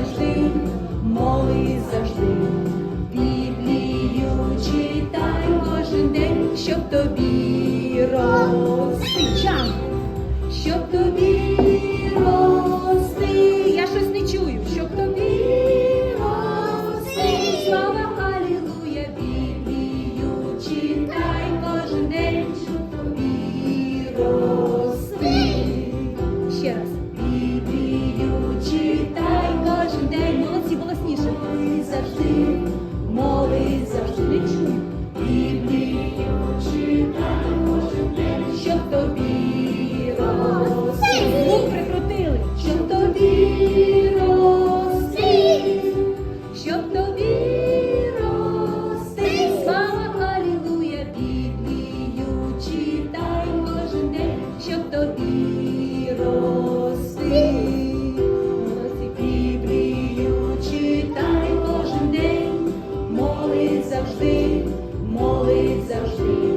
завжди, мови завжди, Біблію читай кожен день, щоб тобі рости. Чам! Щоб тобі рости. Я щось не чую, щоб тобі рости. Слава Алілуя, Біблію читай кожен день, щоб тобі. Читай кожен